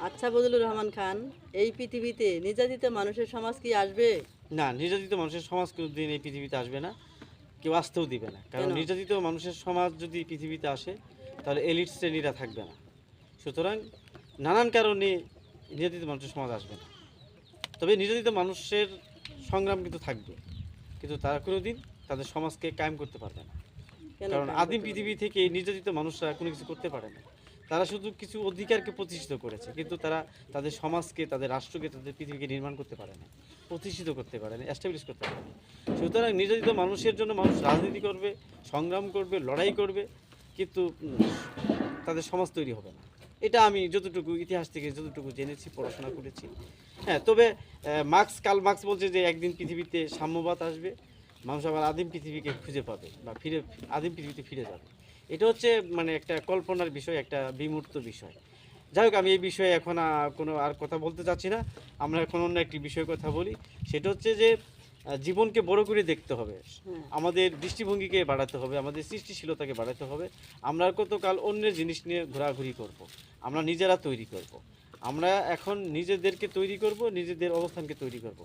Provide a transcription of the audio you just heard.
আচ্ছা বদলুর রহমান খান এই পৃথিবীতে নির্যাতিত মানুষের সমাজ কি আসবে? না নির্যাতিত মানুষের সমাজ কোনোদিন এই পৃথিবীতে আসবে না। কেউ আসতেও দিবে না। কারণ কেন? নির্যাতিত মানুষের সমাজ যদি পৃথিবীতে আসে তাহলে এলিট শ্রেণীরা থাকবে না। সুতরাং নানান কারণে নির্যাতিত মানুষের সমাজ আসবে না। তবে নির্যাতিত মানুষের সংগ্রাম কিন্তু থাকবে। কিন্তু তারা কোনোদিন তাদের সমাজকে কায়েম করতে পারবে না। কারণ আদিম পৃথিবী থেকে নির্যাতিত মানুষরা কোনো কিছু করতে পারে না। তারা শুধু কিছু অধিকারকে প্রতিষ্ঠিত করেছে, কিন্তু তারা তাদের সমাজকে, তাদের রাষ্ট্রকে, তাদের পৃথিবীকে নির্মাণ করতে পারে না, প্রতিষ্ঠিত করতে পারে না এস্টাবলিশ করতে পারে না। সুতরাং নির্যাতিত মানুষের জন্য মানুষ রাজনীতি করবে, সংগ্রাম করবে, লড়াই করবে, কিন্তু তাদের সমাজ তৈরি হবে না। এটা আমি যতটুকু ইতিহাস থেকে যতটুকু জেনেছি, পড়াশোনা করেছি। হ্যাঁ তবে মার্ক্স কাল মার্কস বলছে যে একদিন পৃথিবীতে সাম্যবাদ আসবে, মানুষ আবার আদিম পৃথিবীকে খুঁজে পাবে বা ফিরে, আদিম পৃথিবীতে ফিরে যাবে। এটা হচ্ছে মানে একটা কল্পনার বিষয় একটা বিমূর্ত বিষয় যাই হোক আমি এই বিষয়ে এখন কোনো আর কথা বলতে চাচ্ছি না আমরা এখন অন্য একটি বিষয়ে কথা বলি সেটা হচ্ছে যে জীবনকে বড় করে দেখতে হবে হ্যাঁ। আমাদের দৃষ্টিভঙ্গিকে বাড়াতে হবে আমাদের সৃষ্টিশীলতাকে বাড়াতে হবে আমরা কতকাল অন্যের জিনিস নিয়ে ঘোরাঘুরি করব। আমরা নিজেরা তৈরি করব। আমরা এখন নিজেদেরকে তৈরি করব নিজেদের অবস্থানকে তৈরি করব